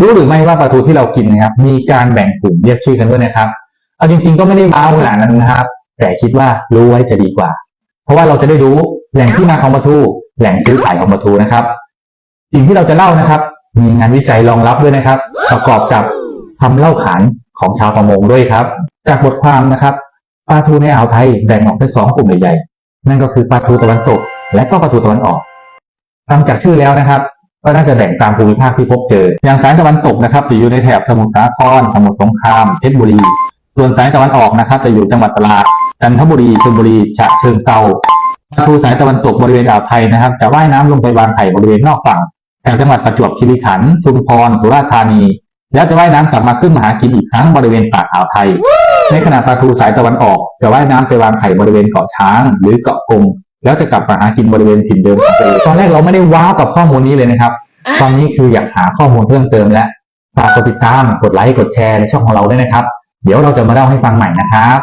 รู้หรือไม่ว่าปลาทูที่เรากินนะครับ มีการแบ่งกลุ่มเรียกชื่อกันด้วยนะครับ เอาจริง ๆ ก็ไม่ได้ว้าวขนาดนั้นนะครับ แต่คิดว่ารู้ไว้จะดีกว่า เพราะว่าเราจะได้รู้แหล่งที่มาของปลาทู แหล่งซื้อขายของปลาทูนะครับ สิ่งที่เราจะเล่านะครับ มีงานวิจัยรองรับด้วยนะครับ ประกอบกับทำเล่าขานของชาวประมงด้วยครับ จากบทความนะครับปลาทูในอ่าวไทยแบ่งออกเป็นสองกลุ่มใหญ่ๆนั่นก็คือปลาทูตะวันตก และก็ปลาทูตะวันออกฟังจากชื่อแล้วนะครับ ก็น่าจะแบ่งตามภูมิภาคที่พบเจอ อย่างสายตะวันตกนะครับจะอยู่ในแถบสมุทรสาคร สมุทรสงคราม เพชรบุรี ส่วนสายตะวันออกนะครับจะอยู่จังหวัดตราด จันทบุรีชลบุรี ฉะเชิงเทราปลาทูสายตะวันตกบริเวณอ่าวไทยนะครับจะว่ายน้ำลงไปวางไข่บริเวณนอกฝั่งแถบจังหวัดประจวบคีรีขันธ์ ชุมพร สุราษฎร์ธานี แล้วจะว่ายน้ำกลับมาขึ้นมาหากินอีกครั้งบริเวณปากอ่าวไทย ในขณะปลาทูสายตะวันออกจะว่ายน้ำไปวางไข่บริเวณเกาะช้าง หรือเกาะกง แล้วจะกลับมาหากินบริเวณถิ่นเดิมของตัวเองตอนแรกเราไม่ได้ว้าวกับข้อมูลนี้เลยนะครับ ตอนนี้คืออยากหาข้อมูลเพิ่มเติมแล้วฝากกดติดตามกดไลค์กดแชร์ในช่องของเราด้วยนะครับ เดี๋ยวเราจะมาเล่าให้ฟังใหม่นะครับ